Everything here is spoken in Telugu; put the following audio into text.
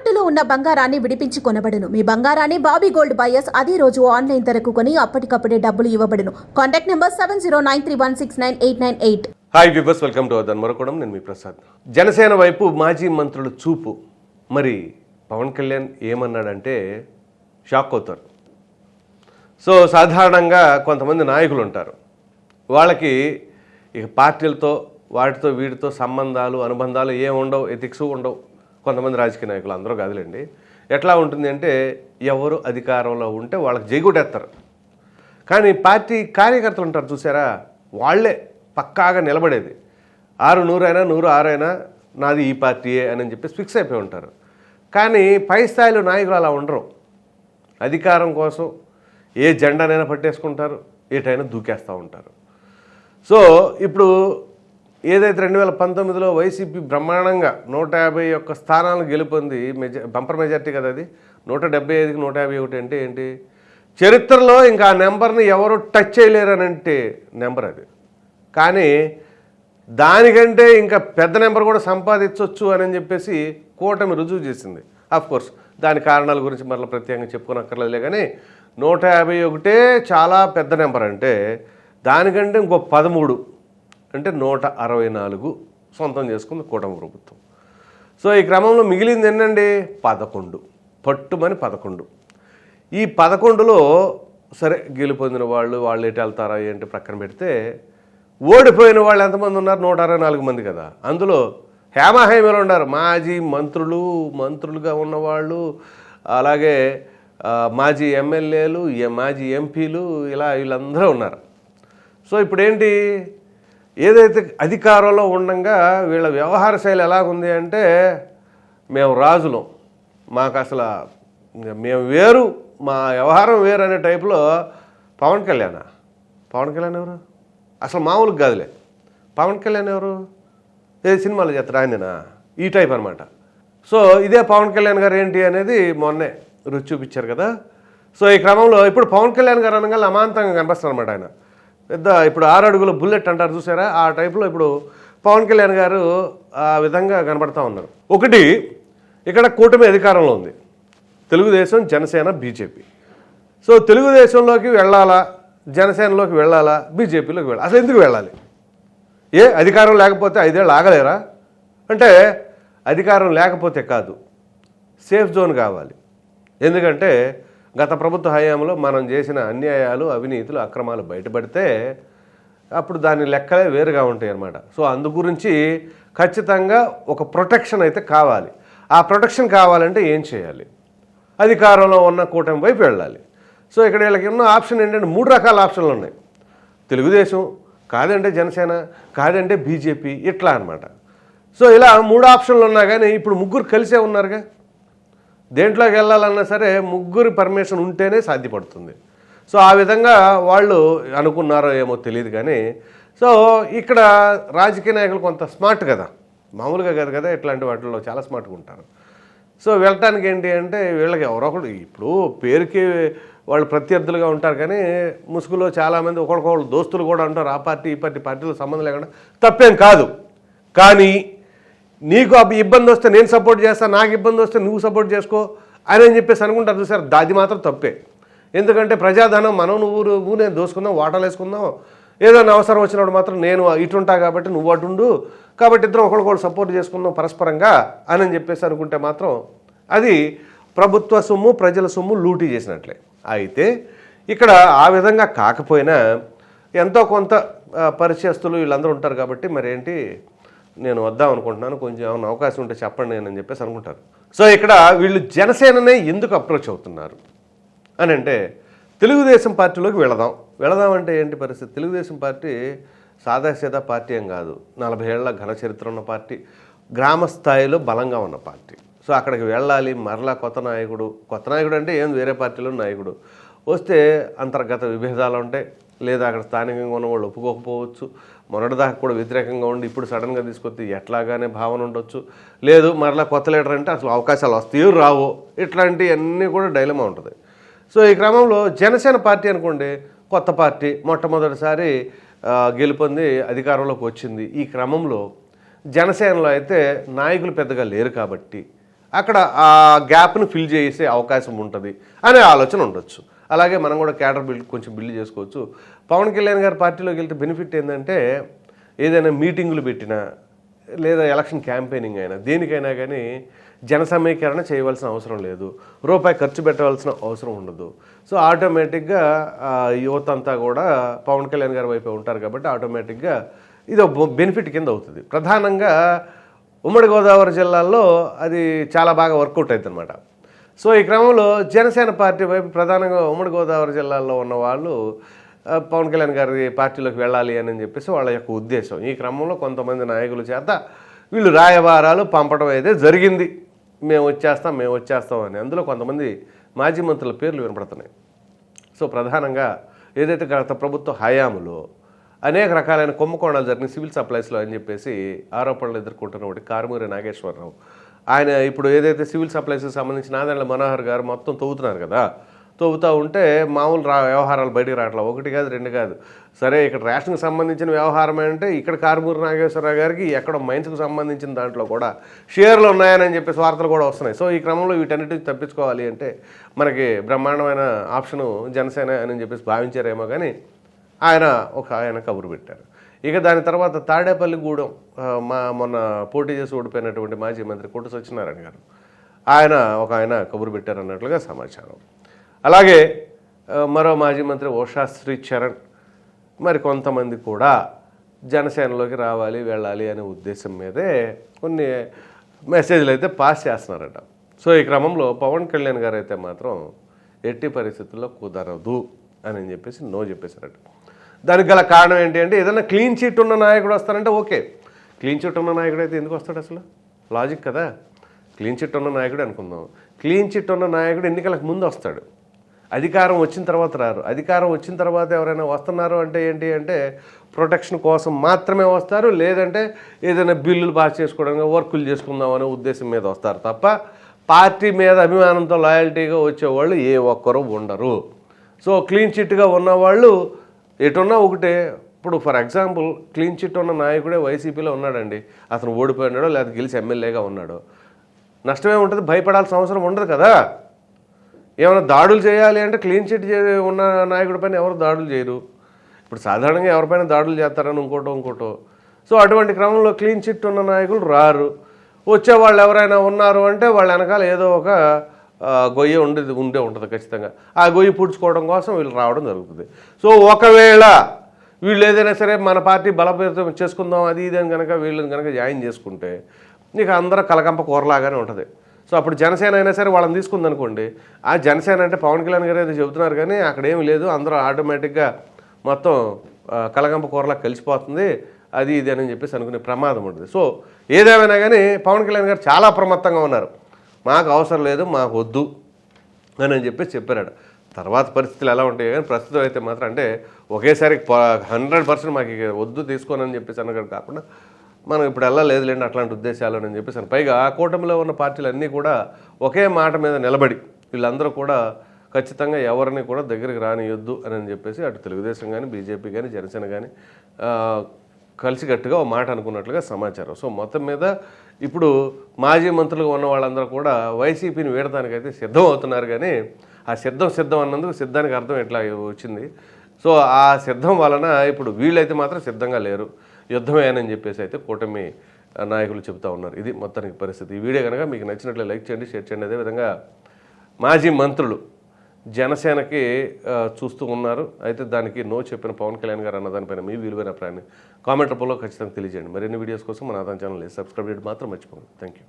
తాకట్టులో ఉన్న బంగారాన్ని విడిపించి కొనబడును. మీ బంగారాన్ని బాబీ గోల్డ్ బయర్స్ అదే రోజు ఆన్లైన్ ధరకు కొని అప్పటికప్పుడే డబ్బులు ఇవ్వబడును. Contact number seven zero nine three one six nine eight nine eight. Hi viewers welcome to అదన్ మరొకడం. నేను మీ ప్రసాద్. జనసేన వైపు మాజీ మంత్రుల చూపు. మరి పవన్ కళ్యాణ్ ఏమన్నాడంటే షాక్ అవుతారు. సో సాధారణంగా కొంతమంది నాయకులు ఉంటారు. వాళ్ళకి ఇక పార్టీలతో వాటితో వీటితో సంబంధాలు అనుబంధాలు ఏం ఉండవు ఎథిక్స్ ఉండవు. కొంతమంది రాజకీయ నాయకులు అందరూ కాదులేండి. ఎట్లా ఉంటుంది అంటే ఎవరు అధికారంలో ఉంటే వాళ్ళకి జైగుటేస్తారు కానీ పార్టీ కార్యకర్తలు ఉంటారు చూసారా? వాళ్ళే పక్కాగా నిలబడేది. ఆరు నూరైనా నూరు ఆరైనా నాది ఈ పార్టీయే అని చెప్పేసి ఫిక్స్ అయిపోయి ఉంటారు. కానీ పై స్థాయిలో నాయకులు అలా ఉండరు. అధికారం కోసం ఏ జెండానైనా పట్టేసుకుంటారు ఏటైనా దూకేస్తూ ఉంటారు. సో ఇప్పుడు ఏదైతే రెండు వేల పంతొమ్మిదిలో వైసీపీ బ్రహ్మాండంగా నూట యాభై ఒక్క స్థానాలను గెలుపొంది మెజా బంపర్ మెజార్టీ కదా అది? నూట డెబ్బై ఐదుకి నూట యాభై ఒకటి అంటే ఏంటి? చరిత్రలో ఇంకా ఆ నెంబర్ని ఎవరు టచ్ చేయలేరనంటే నెంబర్ అది. కానీ దానికంటే ఇంకా పెద్ద నెంబర్ కూడా సంపాదించవచ్చు అని చెప్పేసి కూటమి రుజువు చేసింది. కోర్స్ దాని కారణాల గురించి మరలా ప్రత్యేకంగా చెప్పుకోనక్కర్లేదులే కానీ నూట యాభై ఒకటే చాలా పెద్ద నెంబర్ అంటే దానికంటే ఇంకో పదమూడు అంటే నూట అరవై నాలుగు సొంతం చేసుకుంది కూటమి ప్రభుత్వం. సో ఈ క్రమంలో మిగిలింది ఏంటండి పదకొండు. పట్టుమని పదకొండు. ఈ పదకొండులో సరే గెలుపొందిన వాళ్ళు వాళ్ళు ఎటు వెళ్తారా ఏంటి ప్రక్కన పెడితే ఓడిపోయిన వాళ్ళు ఎంతమంది ఉన్నారు? నూట అరవై నాలుగు మంది కదా. అందులో హేమహేమలు ఉన్నారు. మాజీ మంత్రులు మంత్రులుగా ఉన్నవాళ్ళు అలాగే మాజీ ఎమ్మెల్యేలు మాజీ ఎంపీలు ఇలా వీళ్ళందరూ ఉన్నారు. సో ఇప్పుడు ఏంటి ఏదైతే అధికారంలో ఉండంగా వీళ్ళ వ్యవహార శైలి ఎలాగుంది అంటే మేము రాజులం. మాకు అసలు మేము వేరు మా వ్యవహారం వేరు అనే టైపులో పవన్ కళ్యాణ్. పవన్ కళ్యాణ్ ఎవరు? అసలు మామూలుగా కాదులే. పవన్ కళ్యాణ్ ఎవరు? ఏ సినిమాలు చేస్తారు ఆయననా? ఈ టైప్ అనమాట సో ఇదే పవన్ కళ్యాణ్ గారు ఏంటి అనేది మొన్నే రుచి చూపించారు కదా. సో ఈ క్రమంలో ఇప్పుడు పవన్ కళ్యాణ్ గారు అనగా అమాంతంగా కనిపిస్తారు అనమాట ఆయన. పెద్ద ఇప్పుడు ఆరు అడుగుల బుల్లెట్ అంటారు చూసారా? ఆ టైప్లో ఇప్పుడు పవన్ కళ్యాణ్ గారు ఆ విధంగా కనబడతా ఉన్నారు. ఒకటి ఇక్కడ కూటమి అధికారంలో ఉంది. తెలుగుదేశం జనసేన బీజేపీ. సో తెలుగుదేశంలోకి వెళ్ళాలా? జనసేనలోకి వెళ్ళాలా? బీజేపీలోకి వెళ్ళాలి? అసలు ఎందుకు వెళ్ళాలి? ఏ అధికారం లేకపోతే ఐదేళ్ళు ఆగలేరా? అంటే అధికారం లేకపోతే కాదు. సేఫ్ జోన్ కావాలి. ఎందుకంటే గత ప్రభుత్వ హయాంలో మనం చేసిన అన్యాయాలు అవినీతులు అక్రమాలు బయటపడితే అప్పుడు దాని లెక్కలే వేరుగా ఉంటాయి అన్నమాట సో అందు గురించి ఖచ్చితంగా ఒక ప్రొటెక్షన్ అయితే కావాలి. ఆ ప్రొటెక్షన్ కావాలంటే ఏం చేయాలి? అధికారంలో ఉన్న కూటమి వైపు వెళ్ళాలి. సో ఇక్కడ వీళ్ళకి ఉన్న ఆప్షన్ ఏంటంటే మూడు రకాల ఆప్షన్లు ఉన్నాయి. తెలుగుదేశం కాదంటే జనసేన కాదంటే బీజేపీ ఇట్లా అనమాట సో ఇలా మూడు ఆప్షన్లు ఉన్నా కానీ ఇప్పుడు ముగ్గురు కలిసే ఉన్నారుగా? దేంట్లోకి వెళ్ళాలన్నా సరే ముగ్గురి పర్మిషన్ ఉంటేనే సాధ్యపడుతుంది. సో ఆ విధంగా వాళ్ళు అనుకున్నారో ఏమో తెలియదు కానీ సో ఇక్కడ రాజకీయ నాయకులు కొంత స్మార్ట్ కదా. మామూలుగా కాదు కదా ఇట్లాంటి వాటిల్లో చాలా స్మార్ట్గా ఉంటారు. సో వెళ్ళటానికి ఏంటి అంటే వీళ్ళకి ఎవరో ఇప్పుడు పేరుకి వాళ్ళు ప్రత్యర్థులుగా ఉంటారు కానీ ముసుగులో చాలామంది ఒకరికొకరు దోస్తులు కూడా ఉంటారు. ఆ పార్టీ ఈ పార్టీ పార్టీలో సంబంధం లేకుండా తప్పేం కాదు. కానీ నీకు అవి ఇబ్బంది వస్తే నేను సపోర్ట్ చేస్తాను నాకు ఇబ్బంది వస్తే నువ్వు సపోర్ట్ చేసుకో అని అని చెప్పేసి అనుకుంటారు చూసారు అది మాత్రం తప్పే. ఎందుకంటే ప్రజాధనం మనం నువ్వు నువ్వు నేను దోసుకుందాం వాటాలు వేసుకుందాం. ఏదైనా అవసరం వచ్చినప్పుడు మాత్రం నేను ఇటుంటా కాబట్టి నువ్వు అటుండు కాబట్టి ఇద్దరం ఒకరికొకరు సపోర్ట్ చేసుకుందాం పరస్పరంగా అని అని చెప్పేసి అనుకుంటే మాత్రం అది ప్రభుత్వ సొమ్ము ప్రజల సొమ్ము లూటీ చేసినట్లే. అయితే ఇక్కడ ఆ విధంగా కాకపోయినా ఎంతో కొంత పరిచయస్తులు వీళ్ళందరూ ఉంటారు కాబట్టి మరేంటి? నేను వద్దాం అనుకుంటున్నాను కొంచెం ఏమైనా అవకాశం ఉంటే చెప్పండి నేను అని చెప్పేసి అనుకుంటారు. సో ఇక్కడ వీళ్ళు జనసేననే ఎందుకు అప్రోచ్ అవుతున్నారు? అని అంటే తెలుగుదేశం పార్టీలోకి వెళదాం. వెళదాం అంటే ఏంటి పరిస్థితి? తెలుగుదేశం పార్టీ సాదాసీదా పార్టీ ఏం కాదు. నలభై ఏళ్ళ ఘన చరిత్ర ఉన్న పార్టీ గ్రామ స్థాయిలో బలంగా ఉన్న పార్టీ. సో అక్కడికి వెళ్ళాలి మరలా కొత్త నాయకుడు. కొత్త నాయకుడు అంటే ఏం వేరే పార్టీలో నాయకుడు. వస్తే అంతర్గత విభేదాలు ఉంటాయి. లేదా అక్కడ స్థానికంగా ఉన్న వాళ్ళు ఒప్పుకోకపోవచ్చు. మొన్నటిదాకా కూడా వ్యతిరేకంగా ఉండి ఇప్పుడు సడన్గా తీసుకొస్తే ఎట్లాగానే భావన ఉండొచ్చు. లేదు మరలా కొత్త లీడర్ అంటే అసలు అవకాశాలు వస్తాయో రావో ఇట్లాంటివన్నీ కూడా డైలమా ఉంటుంది. సో ఈ క్రమంలో జనసేన పార్టీ అనుకోండి కొత్త పార్టీ మొట్టమొదటిసారి గెలుపొంది అధికారంలోకి వచ్చింది. ఈ క్రమంలో జనసేనలో అయితే నాయకులు పెద్దగా లేరు కాబట్టి అక్కడ ఆ గ్యాప్ను ఫిల్ చేసే అవకాశం ఉంటుంది అనే ఆలోచన ఉండొచ్చు. అలాగే మనం కూడా క్యాడర్ బిల్డ్ కొంచెం బిల్డ్ చేసుకోవచ్చు. పవన్ కళ్యాణ్ గారి పార్టీలోకి వెళ్తే బెనిఫిట్ ఏంటంటే ఏదైనా మీటింగులు పెట్టినా లేదా ఎలక్షన్ క్యాంపెయినింగ్ అయినా దేనికైనా కానీ జన సమీకరణ చేయవలసిన అవసరం లేదు. రూపాయి ఖర్చు పెట్టవలసిన అవసరం ఉండదు. సో ఆటోమేటిక్గా యువత అంతా కూడా పవన్ కళ్యాణ్ గారి వైపే ఉంటారు కాబట్టి ఆటోమేటిక్గా ఇది ఒక బెనిఫిట్ కింద అవుతుంది. ప్రధానంగా ఉమ్మడి గోదావరి జిల్లాల్లో అది చాలా బాగా వర్కౌట్ అవుతుంది అనమాట సో ఈ క్రమంలో జనసేన పార్టీ వైపు ప్రధానంగా ఉమ్మడి గోదావరి జిల్లాలో ఉన్న వాళ్ళు పవన్ కళ్యాణ్ గారి పార్టీలోకి వెళ్ళాలి అని చెప్పేసి వాళ్ళ యొక్క ఉద్దేశం. ఈ క్రమంలో కొంతమంది నాయకుల చేత వీళ్ళు రాయబారాలు పంపడం అయితే జరిగింది. మేము వచ్చేస్తాం మేము వచ్చేస్తాం అని. అందులో కొంతమంది మాజీ మంత్రుల పేర్లు వినపడుతున్నాయి. సో ప్రధానంగా ఏదైతే గత ప్రభుత్వ హయాంలో అనేక రకాలైన కుంభకోణాలు జరిగిన సివిల్ సప్లైస్లో అని చెప్పేసి ఆరోపణలు ఎదుర్కొంటున్నటువంటి కారుమూరి నాగేశ్వరరావు. ఆయన ఇప్పుడు ఏదైతే సివిల్ సప్లైస్కి సంబంధించిన నాదెండ్ల మనోహర్ గారు మొత్తం తవ్వుతున్నారు కదా తవ్వుతూ ఉంటే మామూలు రా వ్యవహారాలు బయటికి రావట్లేదు ఒకటి కాదు రెండు కాదు. సరే ఇక్కడ రేషన్కి సంబంధించిన వ్యవహారం అంటే ఇక్కడ కారుమూరి నాగేశ్వరరావు గారికి ఎక్కడ మైన్స్కి సంబంధించిన దాంట్లో కూడా షేర్లు ఉన్నాయని చెప్పేసి వార్తలు కూడా వస్తున్నాయి. సో ఈ క్రమంలో వీటన్నిటిని తప్పించుకోవాలి అంటే మనకి బ్రహ్మాండమైన ఆప్షను జనసేన అని చెప్పేసి భావించారేమో కానీ ఆయన ఒక ఆయన కబురు పెట్టారు. ఇక దాని తర్వాత తాడేపల్లిగూడెం మా మొన్న పోటీ చేసి ఓడిపోయినటువంటి మాజీ మంత్రి కొట్టు సత్యనారాయణ గారు. ఆయన ఒక ఆయన కబురు పెట్టారన్నట్లుగా సమాచారం. అలాగే మరో మాజీ మంత్రి ఓషాశ్రీ చరణ్ మరి కొంతమంది కూడా జనసేనలోకి రావాలి వెళ్ళాలి అనే ఉద్దేశం మీదే కొన్ని మెసేజ్లు అయితే పాస్ చేస్తున్నారట. సో ఈ క్రమంలో పవన్ కళ్యాణ్ గారు అయితే మాత్రం ఎట్టి పరిస్థితుల్లో కుదరదు అని చెప్పేసి నో చెప్పేశారట. దానికి గల కారణం ఏంటి అంటే ఏదైనా క్లీన్ చిట్ ఉన్న నాయకుడు వస్తారంటే ఓకే. క్లీన్ చిట్ ఉన్న నాయకుడు అయితే ఎందుకు వస్తాడు అసలు? లాజిక్ కదా. క్లీన్ చిట్ ఉన్న నాయకుడు అనుకుందాం. క్లీన్ చిట్ ఉన్న నాయకుడు ఎన్నికలకు ముందు వస్తాడు. అధికారం వచ్చిన తర్వాత రారు. అధికారం వచ్చిన తర్వాత ఎవరైనా వస్తున్నారు అంటే ఏంటి అంటే ప్రొటెక్షన్ కోసం మాత్రమే వస్తారు. లేదంటే ఏదైనా బిల్లులు పాస్ చేసుకోవడానికి వర్కులు చేసుకుందాం అనే ఉద్దేశం మీద వస్తారు తప్ప పార్టీ మీద అభిమానంతో లాయల్టీగా వచ్చేవాళ్ళు ఏ ఒక్కరూ ఉండరు. సో క్లీన్ చిట్గా ఉన్నవాళ్ళు ఎటున్నా ఒకటే. ఇప్పుడు ఫర్ ఎగ్జాంపుల్ క్లీన్ చిట్ ఉన్న నాయకుడే వైసీపీలో ఉన్నాడండి. అతను ఓడిపోయినాడో లేదా గెలిచి ఎమ్మెల్యేగా ఉన్నాడో. నష్టమే ఉంటుంది భయపడాల్సిన అవసరం ఉండదు కదా. ఏమైనా దాడులు చేయాలి అంటే క్లీన్ చిట్ ఉన్న నాయకుడి పైన ఎవరు దాడులు చేయరు. ఇప్పుడు సాధారణంగా ఎవరిపైన దాడులు చేస్తారని ఇంకోటో ఇంకోటో. సో అటువంటి క్రమంలో క్లీన్ చిట్ ఉన్న నాయకులు రారు. వచ్చే వాళ్ళు ఎవరైనా ఉన్నారు అంటే వాళ్ళ వెనకాల ఏదో ఒక గొయ్యి ఉండేది ఉండే ఉంటుంది ఖచ్చితంగా. ఆ గొయ్యి పూడ్చుకోవడం కోసం వీళ్ళు రావడం జరుగుతుంది. సో ఒకవేళ వీళ్ళు ఏదైనా సరే మన పార్టీ బలపేతం చేసుకుందాం అది ఇది అని కనుక వీళ్ళని కనుక జాయిన్ చేసుకుంటే నీకు అందరూ కలకంప కూరలాగానే ఉంటుంది. సో అప్పుడు జనసేన అయినా సరే వాళ్ళని తీసుకుందనుకోండి ఆ జనసేన అంటే పవన్ కళ్యాణ్ గారు ఏదో చెబుతున్నారు కానీ అక్కడ ఏమి లేదు అందరూ ఆటోమేటిక్గా మొత్తం కలగంప కూరలా కలిసిపోతుంది అది ఇది అని చెప్పేసి అనుకునే ప్రమాదం ఉంటుంది. సో ఏదేమైనా కానీ పవన్ కళ్యాణ్ గారు చాలా అప్రమత్తంగా ఉన్నారు. మాకు అవసరం లేదు మాకు వద్దు అని అని చెప్పేసి చెప్పారాడు తర్వాత పరిస్థితులు ఎలా ఉంటాయి కానీ ప్రస్తుతం అయితే మాత్రం అంటే ఒకేసారి హండ్రెడ్ పర్సెంట్ మాకు వద్దు తీసుకోనని చెప్పేసి అన్నగారు కాకుండా మనం ఇప్పుడు లేదులేండి అట్లాంటి ఉద్దేశాలు అని చెప్పేసి పైగా ఆ కూటమిలో ఉన్న పార్టీలు అన్నీ కూడా ఒకే మాట మీద నిలబడి వీళ్ళందరూ కూడా ఖచ్చితంగా ఎవరిని కూడా దగ్గరికి రానియొద్దు అని చెప్పేసి అటు తెలుగుదేశం కానీ బీజేపీ కానీ జనసేన కానీ కలిసికట్టుగా ఒక మాట అనుకున్నట్లుగా సమాచారం. సో మొత్తం మీద ఇప్పుడు మాజీ మంత్రులుగా ఉన్న వాళ్ళందరూ కూడా వైసీపీని వీడటానికైతే సిద్ధం అవుతున్నారు కానీ ఆ సిద్ధం సిద్ధం అన్నందుకు సిద్ధానికి అర్థం ఎట్లా వచ్చింది? సో ఆ సిద్ధం వలన ఇప్పుడు వీళ్ళైతే మాత్రం సిద్ధంగా లేరు. యుద్ధమేనని చెప్పేసి అయితే కూటమి నాయకులు చెబుతా ఉన్నారు. ఇది మొత్తానికి పరిస్థితి. ఈ వీడియో కనుక మీకు నచ్చినట్లు లైక్ చేయండి షేర్ చేయండి. అదేవిధంగా మాజీ మంత్రులు జనసేనకి చూస్తూ ఉన్నారు. అయితే దానికి నో చెప్పిన పవన్ కళ్యాణ్ గారు అన్న దానిపైన మీ విలువైన అభిప్రాయాన్ని కామెంట్ రూపంలో ఖచ్చితంగా తెలియజేయండి. మరిన్ని వీడియోస్ కోసం మన ఆదాయం ఛానల్ సబ్స్క్రైబ్ చేయడం మాత్రం మర్చిపోండి థ్యాంక్ యూ